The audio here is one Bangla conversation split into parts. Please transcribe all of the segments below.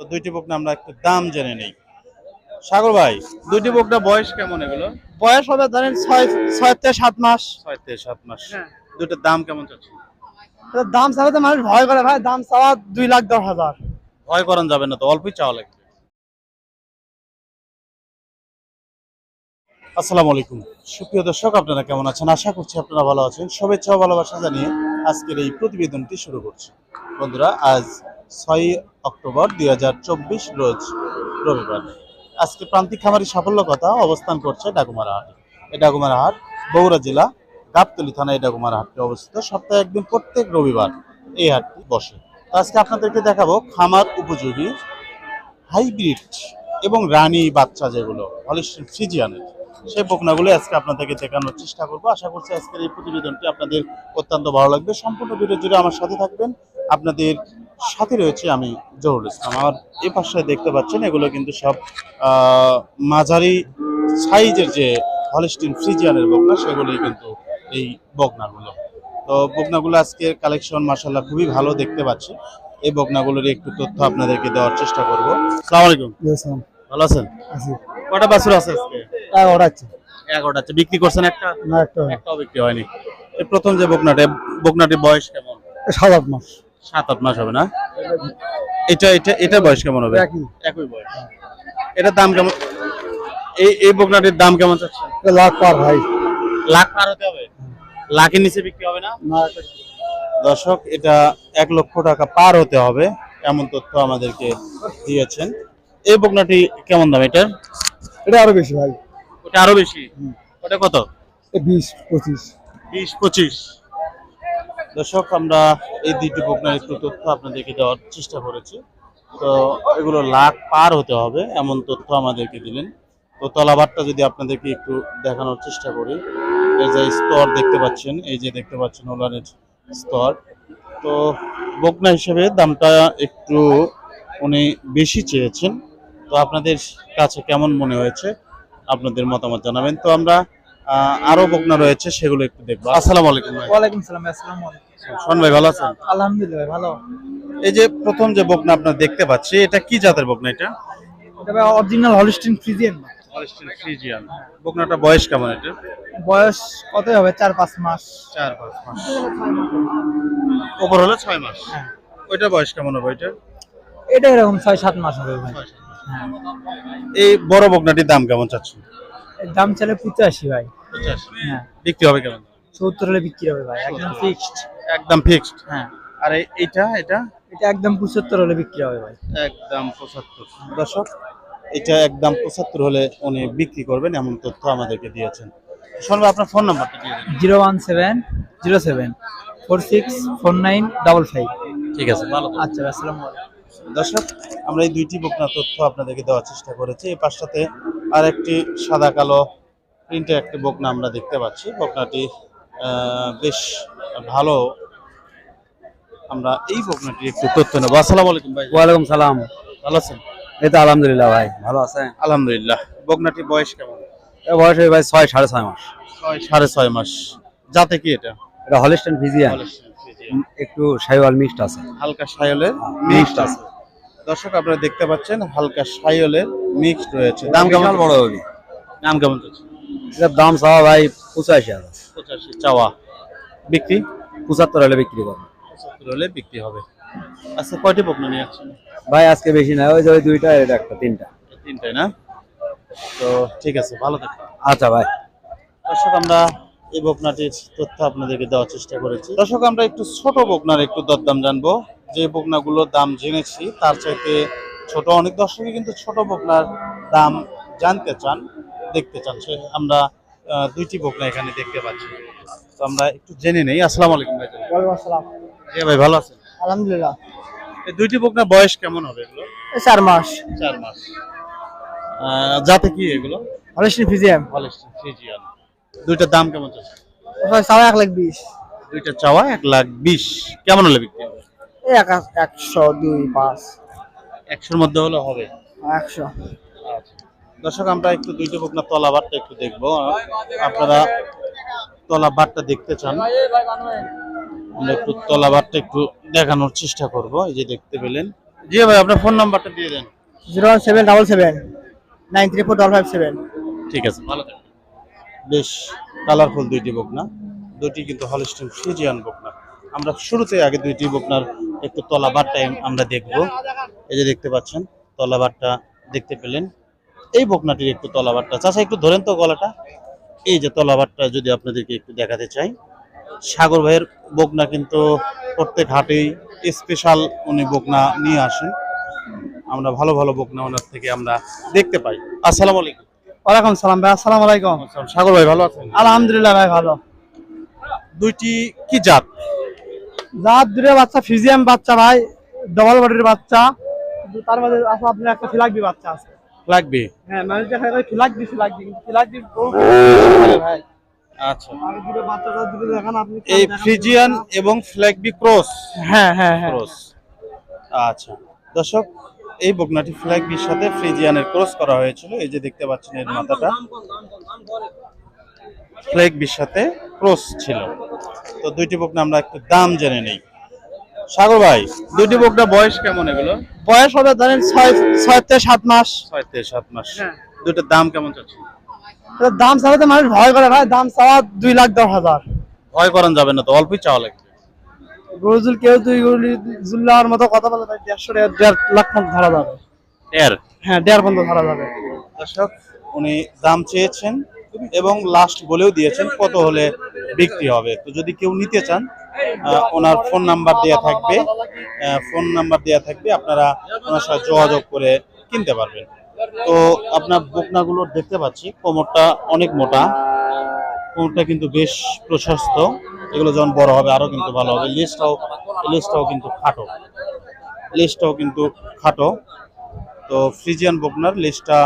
তো দুইটি বকনা আমরা একটু দাম জেনে নেই। সাগর ভাই দুইটি বকনা বয়স কেমন এগুলো? বয়স হবে ধরেন ছয় ছয় থেকে সাত মাস। ছয় থেকে সাত মাস। হ্যাঁ। দুইটার দাম কেমন চাচ্ছেন? দাম চাওয়াতে মানুষ ভয় করে ভাই দাম চাওয়া দুই লাখ দশ হাজার। ভয় করান যাবে না তো অল্পই চাওয়া লাগবে। আসসালামু আলাইকুম। সুপ্রিয় দর্শক আপনারা কেমন আছেন? আশা করছি আপনারা ভালো আছেন। শুভেচ্ছা ও ভালোবাসা জানিয়ে আজকের এই প্রতিবেদনটি শুরু করছি। বন্ধুরা আজ ছয় অক্টোবর দুই হাজার চব্বিশ রোজ রবিবার। আজকে প্রান্তিক খামারি সাফল্য কথা অবস্থান করছে ডাকুমারা হাট। এই ডাকুমারা হাট বগুড়া জেলা, গাবতলি থানা এই ডাকুমারা হাটটি অবস্থিত। সপ্তাহে একদিন প্রত্যেক রবিবার এই হাটটি বসে। আজকে আপনাদেরকে দেখাবো খামার উপযোগী, হাইব্রিড এবং রানী বাচ্চা যেগুলো, হলিস্টিন ফ্রিজিয়ানের। সেই বকনাগুলো আজকে আপনাদেরকে দেখানোর চেষ্টা করব। আশা করছি আজকের এই প্রতিবেদনটি আপনাদের অত্যন্ত ভালো লাগবে। সম্পূর্ণ ভিডিও জুড়ে আমার সাথে থাকবেন। আপনাদের সাথে রয়েছে আমি জহুরুল ইসলাম। আমার এই পাশে দেখতে পাচ্ছেন এগুলো কিন্তু সব মাঝারি সাইজের যে হলিস্টিন ফ্রিজিয়ানের বকনা সেগুলোই কিন্তু এই বকনাগুলো। তো বকনাগুলো আজকের কালেকশন মাসাল্লাহ খুবই ভালো দেখতে পাচ্ছি। এই বকনাগুলোর একটু তথ্য আপনাদেরকে দেওয়ার চেষ্টা করব। সালাম আলাইকুম। ভালো আছেন? কটা বাছুর আছে আজকে? আছে। এগারোটা আছে। বিক্রি করছেন একটা? না একটা একটাও বিক্রি হয়নি। এই প্রথম যে বকনাটা বকনাটির বয়স কেমন? সাত আট মাস। সাত আট মাস হবে না? এটা এটা এটা বয়স কেমন হবে? একই। একই বয়স। এটার দাম কেমন? এই এই বকনাটির দাম কেমন চাচ্ছেন? লাখ পার ভাই। লাখ পার হতে হবে? লাখের নিচে বিক্রি হবে না? না দর্শক এটা এক লক্ষ টাকা পার হতে হবে এমন তথ্য আমাদেরকে দিয়েছেন। এই বকনাটি কেমন দাম এটার? এটা আরও বেশি ভাই। ওটা আরও বেশি? ওটা কত? বিশ পঁচিশ। বিশ পঁচিশ। দর্শক, আমরা এই দুইটি বকনার একটু তথ্য আপনাদেরকে দেওয়ার চেষ্টা করেছি। তো এগুলো লাখ পার হতে হবে, এমন তথ্য আমাদেরকে দিলেন। তো তলাবারটা যদি আপনাদেরকে একটু দেখানোর চেষ্টা করি। এই যে স্তর দেখতে পাচ্ছেন, এই যে দেখতে পাচ্ছেন ওলানের স্তর। তো বকনা হিসেবে দামটা একটু উনি বেশি চেয়েছেন। তো আপনাদের কাছে কেমন মনে হয়েছে? আপনাদের মতামত জানাবেন। তো আমরা আরও বকনা রয়েছে সেগুলো একটু দেখব। আসসালামু আলাইকুম ভাই। ওয়ালাইকুম সালাম আসসালামু আলাইকুম। শোন ভাই ভালো আছেন? আলহামদুলিল্লাহ ভালো। এই যে প্রথম যে বকনা আপনার দেখতে পাচ্ছি এটা কি জাতের বকনা এটা? এটা ভাই অরিজিনাল হলিস্টিন ফ্রিজিয়ান ফ্রিজিয়ান বকনাটা বয়স কেমন এটা? বয়স কত হবে? চার পাঁচ মাস। চার পাঁচ মাস। ওপর হলে ছয় মাস। হ্যাঁ। ওইটা বয়স কেমন হবে এটা? এটা এরকম ছয় সাত মাস হবে ভাই। হ্যাঁ এই বড় বকনাটির দাম কেমন চাচ্ছেন? দাম চলে পঁচাশি ভাই। হ্যাঁ। বিক্রি হবে কেমন? সত্তর হলে বিক্রি হবে ভাই একদম ফিক্সড একদম ফিক্সড হ্যাঁ। আর এই- এইটা এটা? এটা একদম পঁচাত্তর হলে বিক্রি হবে ভাই। একদম পঁচাত্তর। দর্শক এটা একদম পঁচাত্তর হলে উনি বিক্রি করবেন এমন তথ্য আমাদেরকে দিয়েছেন। শুনবে আপনার ফোন নাম্বারটা দিয়ে zero one seven zero seven four six four nine double five. ঠিক আছে ভালো আচ্ছা আসসালামু আলাইকুম। দর্শক আমরা এই দুইটি বকনা তথ্য আপনাদেরকে দেওয়ার চেষ্টা করেছি। এই পাশটাতে আর একটি সাদা কালো প্রিন্টের একটি বকনা আমরা দেখতে পাচ্ছি। বকনাটি বেশ ভালো আমরা এই বকনাটি একটু তথ্য নেব। আসসালাম আলাইকুম ভাই। ওয়ালাইকুম সালাম। ভালো আছেন? এই তো আলহামদুলিল্লাহ ভাই ভালো আছে আলহামদুলিল্লাহ। বকনাটির বয়স কেমন? এ বয়স হয়ে ভাই ছয় সাড়ে ছয় মাস। ছয় সাড়ে ছয় মাস। যাতে কি এটা? এটা হলিস্টান ফিজিয়ান। একটু সাইওয়াল মিক্সড আছে। হালকা সায়লের মিক্সড আছে। দর্শক আপনারা দেখতে পাচ্ছেন হালকা সায়লের মিক্সড রয়েছে। দাম কেমন? বড় হবে। দাম কেমন চলছে? এটার দাম চাওয়া ভাই পঁচাশি হাজার। পঁচাশি চাওয়া। বিক্রি? পঁচাত্তর হলে বিক্রি করব। পঁচাত্তর হলে বিক্রি হবে। আচ্ছা কয়টি বকনা নিয়ে আসছেন? ভাই আজকে বেশি না ওই যে ওই দুইটা এটা একটা তিনটা। তিনটাই না? তো ঠিক আছে ভালো থাকবেন। আচ্ছা ভাই। দর্শক আমরা এই বকনাটির তথ্য আপনাদেরকে দেওয়ার চেষ্টা করেছি। দর্শক আমরা একটু ছোট বকনার একটু দরদাম জানব। যে বকনাগুলোর দাম জেনেছি তার চাইতে ছোট অনেক দর্শকই কিন্তু ছোট বকনার দাম জানতে চান। দেখতে চান সে আমরা দুইটি বকনা এখানে দেখতে পাচ্ছি। তো আমরা একটু জেনে নেই। আসসালামু আলাইকুম ভাই ওয়ালাইকুম আসসালাম। এ ভাই ভালো আছেন? আলহামদুলিল্লাহ। এই দুইটি বকনার বয়স কেমন হবে এগুলো? চার মাস। চার মাস। যাতে কি এগুলো? হলিস্টিন ফ্রিজিয়ান হলিস্টিন ফ্রিজিয়ান দুইটার দাম কেমন চলছে চাওয়া এক লাখ বিশ। দুইটা চাওয়া এক লাখ বিশ। কেমন হলে বিক্রি হবে? একশো দুই পাঁচ। একশোর মধ্যে হলে হবে? একশো। আচ্ছা। দর্শক আমরা একটু দুইটা বকনা তলাবারটা একটু দেখব। আপনারা তলাবারটা দেখতে চান। আমরা একটু তলাবারটা একটু দেখানোর চেষ্টা করব। এই যে দেখতে পেলেন। জি ভাই আপনার ফোন নাম্বারটা দিয়ে দেন। Zero seven double seven nine three four double five seven. ঠিক আছে ভালো থাকবেন। বেশ কালারফুল দুইটি বকনা। দুইটি কিন্তু হলিস্টিন ফ্রিজিয়ান বকনা। আমরা শুরুতে আগে দুইটি বকনার একটু তলা তলাবারটা আমরা দেখব। এই যে দেখতে পাচ্ছেন তলা তলাবারটা দেখতে পেলেন। এই বকনাটির একটু তলাবারটা। চাচা একটু ধরেন তো গলাটা। এই যে তলাবারটা যদি আপনাদেরকে একটু দেখাতে চাই। সাগর ভাইয়ের বকনা কিন্তু প্রত্যেক হাটেই স্পেশাল উনি বকনা নিয়ে আসেন। আমরা ভালো ভালো বকনা ওনার থেকে আমরা দেখতে পাই। আসসালামু আলাইকুম। ওয়ালাইকুম সালাম ভাই আসসালামু আলাইকুম। সাগর ভাই ভালো আছেন? আলহামদুলিল্লাহ ভাই ভালো। দুইটি কি জাত? জাত দূরে বাচ্চা ফিজিয়াম বাচ্চা ভাই ডবল বডির বাচ্চা। তার মধ্যে আপনার একটা ফিলাকবি বাচ্চা আছে। লাগবে? হ্যাঁ দেখা যায় কিন্তু ফিলাকবি ভাই। আচ্ছা। এই ফ্রিজিয়ান এবং ফ্ল্যাগবি ক্রস? হ্যাঁ হ্যাঁ হ্যাঁ। ক্রস। আচ্ছা। দর্শক এই বকনাটি ফ্ল্যাগবির সাথে ফ্রিজিয়ানের ক্রস করা হয়েছিল। এই যে দেখতে পাচ্ছেন এর মাথাটা। ফ্ল্যাগবির সাথে ক্রস ছিল। তো দুইটি বকনা আমরা একটু দাম জেনে নেই। সাগর ভাই দুটি বকনা বয়স কেমন এগুলো? বয়স হবে ধরেন ছয় ছয় থেকে সাত মাস। ছয় থেকে সাত মাস। হ্যাঁ। দুইটার দাম কেমন চলছে দাম চাওয়াতে মানুষ ভয় করে ভাই দাম চাওয়া দুই লাখ দশ হাজার। ভয় করান যাবে না তো অল্পই চাওয়া লাগবে। গরুজুল কেউ দুই গরু জুল্লার মতো কথা বলে ভাই দেড়শো টাকা দেড় লাখ মতো ধরা যাবে। এর হ্যাঁ দেড় পর্যন্ত ধরা যাবে। দর্শক উনি দাম চেয়েছেন এবং লাস্ট বলেও দিয়েছেন কত হলে বিক্রি হবে। তো যদি কেউ নিতে চান ওনার ফোন নাম্বার দেওয়া থাকবে। ফোন নাম্বার দেওয়া থাকবে। আপনারা ওনার সাথে যোগাযোগ করে কিনতে পারবেন। তো আপনার বকনাগুলো দেখতে পাচ্ছি, কোমরটা অনেক মোটা। কোমরটা কিন্তু বেশ প্রশস্ত। এগুলো যখন বড় হবে আরও কিন্তু ভালো হবে। লিস্টটাও লিস্টটাও কিন্তু খাটো। লিস্টটাও কিন্তু খাটো। তো ফ্রিজিয়ান বকনার লেজটা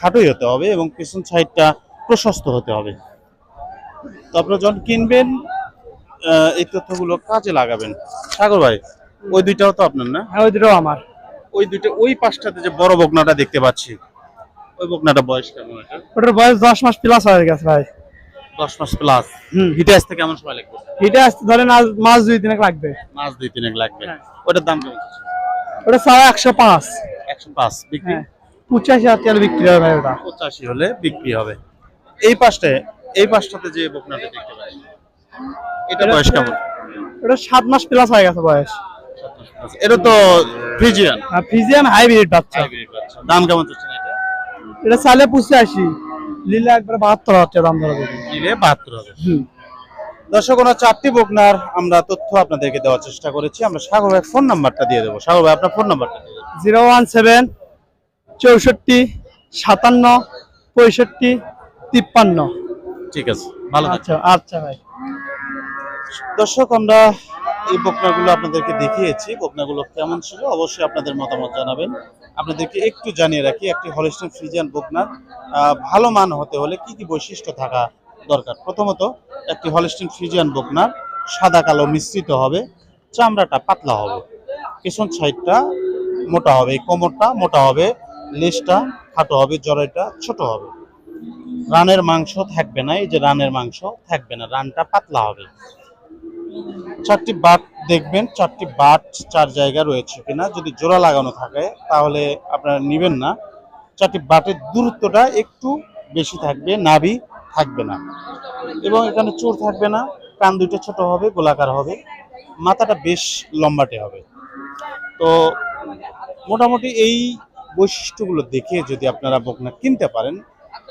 খাটোই হতে হবে এবং পিছন সাইডটা প্রশস্ত হতে হবে। তো আপনারা যখন কিনবেন এই তথ্যগুলো কাজে লাগাবেন। সাগর ভাই ওই দুইটাও তো আপনার না? হ্যাঁ ওই দুটো আমার। ওই দুইটা ওই পাশটাতে যে বড় বকনাটা দেখতে পাচ্ছি ওই বকনাটা বয়স কেমন এটা? ওটার বয়স দশ মাস প্লাস হয়ে গেছে ভাই। দশ মাস প্লাস হুম। হিটে আসতে কেমন সময় লাগবে? এটা আসতে ধরেন আজ মাস দুই দিনে লাগবে। মাস দুই তিনেক লাগবে। হ্যাঁ। ওটার দাম কেমন ওটা সাড়ে একশো পাঁচ। একশো পাঁচ বিক্রি? হ্যাঁ। পঁচাশি হাজার টাকা বিক্রি হবে ভাই ওটা। পঁচাশি হলে বিক্রি হবে। এই পাশটায় এই পাশটাতে যে বকনাটা দেখতে পাচ্ছি। এটা বয়স কেমন? সাত মাস প্লাস হয়ে গেছে বয়স। এটা তো ফ্রিজিয়ান। ফিজিয়ান হাইব্রিড বাচ্চা। দাম কেমন চলছে এটা? এটা চালে পঁচাশি লিলে একবার বাহাত্তর হাজার দাম ধরা বাহাত্তর দর্শক ওনার চারটি বকনার আমরা তথ্য আপনাদেরকে দেওয়ার চেষ্টা করেছি। আমরা সাগর ভাই ফোন নাম্বারটা দিয়ে দেবো। সাগর ভাই আপনার ফোন নাম্বারটা জিরো ওয়ান সেভেন চৌষট্টি সাতান্ন পঁয়ষট্টি তিপ্পান্ন। ঠিক আছে ভালো আচ্ছা আচ্ছা ভাই। দর্শক, আমরা এই বকনাগুলো আপনাদেরকে দেখিয়েছি। বকনাগুলো কেমন ছিল? অবশ্যই আপনাদের মতামত জানাবেন। আপনাদেরকে একটু জানিয়ে রাখি, একটি হলিস্টিন ফ্রিজিয়ান বকনার ভালো মান হতে হলে কি কি বৈশিষ্ট্য থাকা দরকার? প্রথমত, একটি হলিস্টিন ফ্রিজিয়ান বকনার সাদা কালো মিশ্রিত হবে, চামড়াটা পাতলা হবে। পেছন সাইডটা মোটা হবে কোমরটা মোটা হবে, লেজটা খাটো হবে জরাইটা ছোট হবে। রানের মাংস থাকবে না, এই যে রানের মাংস থাকবে না, রানটা পাতলা হবে। চারটি বাট দেখবেন, চারটি বাট চার জায়গা রয়েছে কিনা, যদি জোড়া লাগানো থাকে, তাহলে আপনারা নেবেন না। চারটি বাটের দূরত্বটা একটু বেশি থাকবে, নাভি থাকবে না। এবং এখানে চোর থাকবে না, কান দুটো ছোট হবে, গোলাকার হবে, মাথাটা বেশ লম্বাটে হবে। তো মোটামুটি এই বৈশিষ্ট্যগুলো দেখে যদি আপনারা বকনা কিনতে পারেন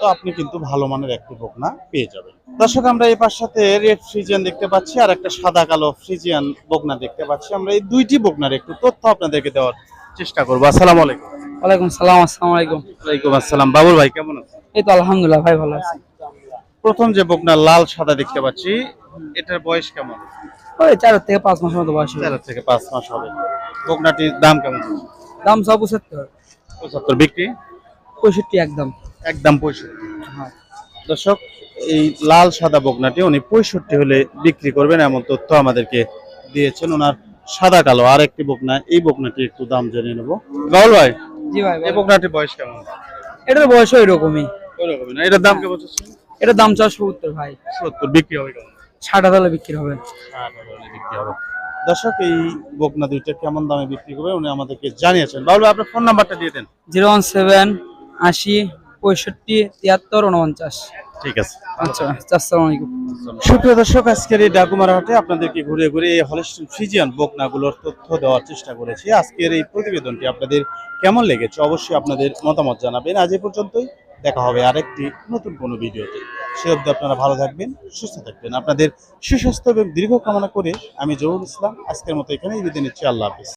তো আপনি কিন্তু ভালো মানের একটি বকনা পেয়ে যাবেন। দর্শক আমরা এই সাথে রেড ফ্রিজিয়ান দেখতে পাচ্ছি আর একটা সাদা কালো ফ্রিজিয়ান বকনা দেখতে পাচ্ছি। আমরা এই দুইটি বকনার একটু তথ্য আপনাদেরকে দেওয়ার চেষ্টা করব। আসসালামু আলাইকুম। ওয়ালাইকুম সালাম আসসালামু আলাইকুম। ওয়ালাইকুম আসসালাম। বাবুল ভাই কেমন আছেন? এই তো আলহামদুলিল্লাহ ভাই ভালো আছি। প্রথম যে বকনা লাল সাদা দেখতে পাচ্ছি এটার বয়স কেমন? ওই চার থেকে পাঁচ মাসের মতো বয়স। চার থেকে পাঁচ মাস হবে। বকনাটির দাম কেমন? দাম সব পঁচাত্তর। পঁচাত্তর বিক্রি? পঁয়ষট্টি একদম। একদম পঁয়ষট্টি। দর্শক এই লাল সাদা বকনাটি উনি পঁয়ষট্টি হলে বিক্রি করবেন এমন তথ্য আমাদেরকে দিয়েছেন। ওনার সাদা কালো আর একটি বকনা এই বকনাটি একটু দাম জেনে নেব। বাবুল ভাই জি ভাই এই বকনাটির বয়স কেমন? এটার বয়স ওই রকমই না এটার দাম কেমন এটার দাম চারশো ভাই। সত্তর বিক্রি হবে কেমন? ষাট হাজার বিক্রি হবে। বিক্রি হবে। দর্শক এই বকনা দুইটা কেমন দামে বিক্রি করবে উনি আমাদেরকে জানিয়েছেন। ভাই, আপনার ফোন নাম্বারটা দিয়ে দেন। জিরো ওয়ান সেভেন আশি পঁয়ষট্টি তিয়াত্তর উনপঞ্চাশ। ঠিক আছে। আচ্ছা আসসালামু আলাইকুম। সুপ্রিয় দর্শক আজকের এই ডাকুমার হাটে আপনাদেরকে ঘুরে ঘুরে এই হলিস্টিন ফিজিয়ান বকনাগুলোর তথ্য দেওয়ার চেষ্টা করেছি। আজকের এই প্রতিবেদনটি আপনাদের কেমন লেগেছে অবশ্যই আপনাদের মতামত জানাবেন। আজ এ পর্যন্তই দেখা হবে আরেকটি নতুন কোনো ভিডিওতে। সে অবধি আপনারা ভালো থাকবেন সুস্থ থাকবেন। আপনাদের সুস্বাস্থ্য এবং দীর্ঘ কামনা করে আমি জহুর ইসলাম আজকের মতো এখানেই বিদায় নিচ্ছি। আল্লাহ হাফিজ।